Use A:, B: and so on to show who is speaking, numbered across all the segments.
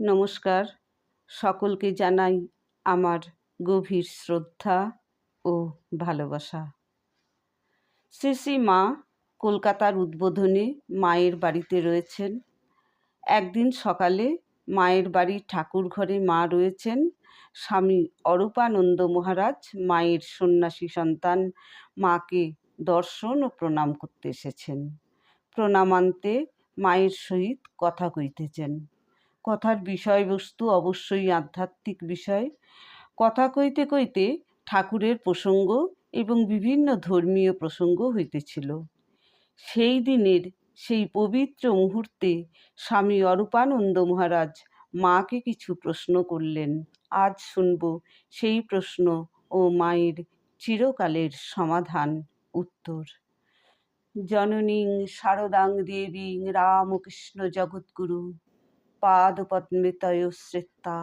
A: নমস্কার। সকলকে জানাই আমার গভীর শ্রদ্ধা ও ভালোবাসা। শ্রী মা কলকাতার উদ্বোধনে মায়ের বাড়িতে রয়েছেন। একদিন সকালে মায়ের বাড়ির ঠাকুর ঘরে মা রয়েছেন। স্বামী অরূপানন্দ মহারাজ মায়ের সন্ন্যাসী সন্তান মাকে দর্শন ও প্রণাম করতে এসেছেন। প্রণামান্তে মায়ের সহিত কথা কইতেছেন। কথার বিষয়বস্তু অবশ্যই আধ্যাত্মিক বিষয়। কথা কইতে কইতে ঠাকুরের প্রসঙ্গ এবং বিভিন্ন ধর্মীয় প্রসঙ্গ হইতেছিল। সেই দিনের সেই পবিত্র মুহূর্তে স্বামী অরূপানন্দ মহারাজ মাকে কিছু প্রশ্ন করলেন। আজ শুনব সেই প্রশ্ন ও মায়ের চিরকালের সমাধান উত্তর। জননীং শারদাং দেবীং রামকৃষ্ণ জগৎগুরু। পাদপদ্মে তয়োশ্রেত্তা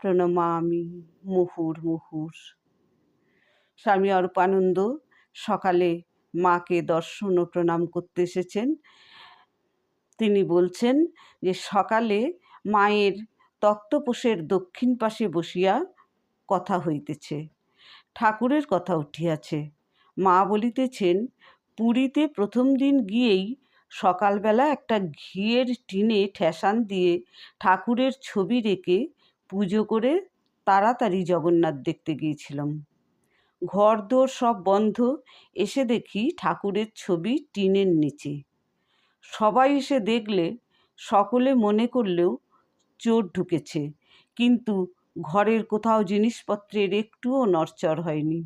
A: প্রণমামি মুহুর মুহুর। স্বামী অরূপানন্দ সকালে মাকে দর্শন ও প্রণাম করতে এসেছেন। তিনি বলছেন যে, সকালে মায়ের তক্তপোষের দক্ষিণ পাশে বসিয়া কথা হইতেছে, ঠাকুরের কথা উঠিয়াছে। মা বলিতেছেন, পুরীতে প্রথম দিন গিয়েই সকালবেলা একটা ঘিয়ের টিনে ঠেসান দিয়ে ঠাকুরের ছবি রেখে পুজো করে তাড়াতাড়ি জগন্নাথ দেখতে গিয়েছিলাম। ঘর দোর সব বন্ধ, এসে দেখি ঠাকুরের ছবি টিনের নিচে। সবাই এসে দেখলে, সকলে মনে করলেও চোর ঢুকেছে, কিন্তু ঘরের কোথাও জিনিসপত্রের একটুও নড়চড় হয়নি।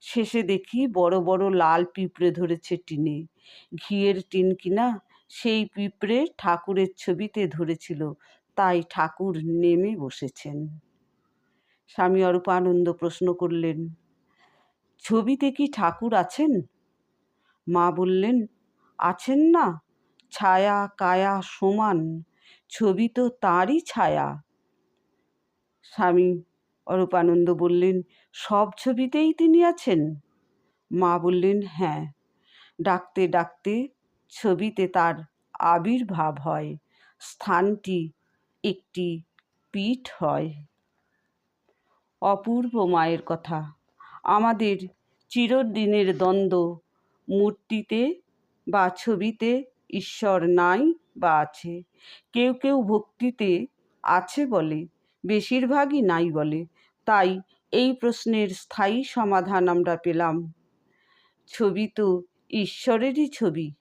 A: শেষে দেখি বড় বড় লাল পিঁপড়ে ধরেছে টিনে। ঘিয়ের টিন কিনা, সেই পিঁপড়ে ঠাকুরের ছবিতে ধরেছিল, তাই ঠাকুর নেমে বসেছেন। স্বামী অরূপানন্দ প্রশ্ন করলেন, ছবিতে কি ঠাকুর আছেন? মা বললেন, আছেন না, ছায়া কায়া সমান, ছবি তো তাঁরই ছায়া। স্বামী অরূপানন্দ বললেন, সব ছবিতেই তিনি আছেন? মা বললেন হ্যাঁ। ডাকতে ডাকতে ছবিতে তার আবির্ভাব হয়, স্থানটি একটি পীঠ হয়। অপূর্ব মায়ের কথা। আমাদের চিরদিনের দ্বন্দ্ব মূর্তিতে বা ছবিতে ঈশ্বর নাই বা আছে। কেউ কেউ ভক্তিতে আছে বলে, বেশিরভাগই নাই বলে। তাই এই প্রশ্নের স্থায়ী সমাধান আমরা পেলাম। ছবি তো ঈশ্বরেরই ছবি।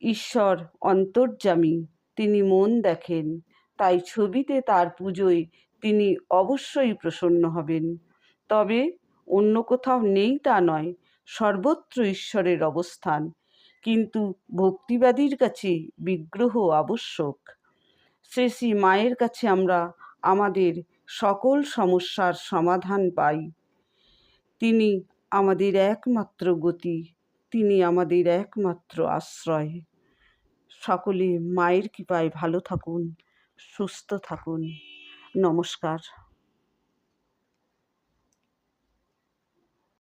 A: ঈশ্বর অন্তর্যামী, তিনি মন দেখেন, তাই ছবিতে তার পুজোয় তিনি অবশ্যই প্রসন্ন হবেন। তবে অন্য কোথাও নেই তা নয়, সর্বত্র ঈশ্বরের অবস্থান, কিন্তু ভক্তিবাদীর কাছে বিগ্রহ আবশ্যক। শ্রী শ্রী মায়ের কাছে আমরা আমাদের সকল সমস্যার সমাধান পাই। তিনি আমাদের একমাত্র গতি, তিনি আমাদের একমাত্র আশ্রয়। সকলে মায়ের কৃপায় ভালো থাকুন, সুস্থ থাকুন। নমস্কার।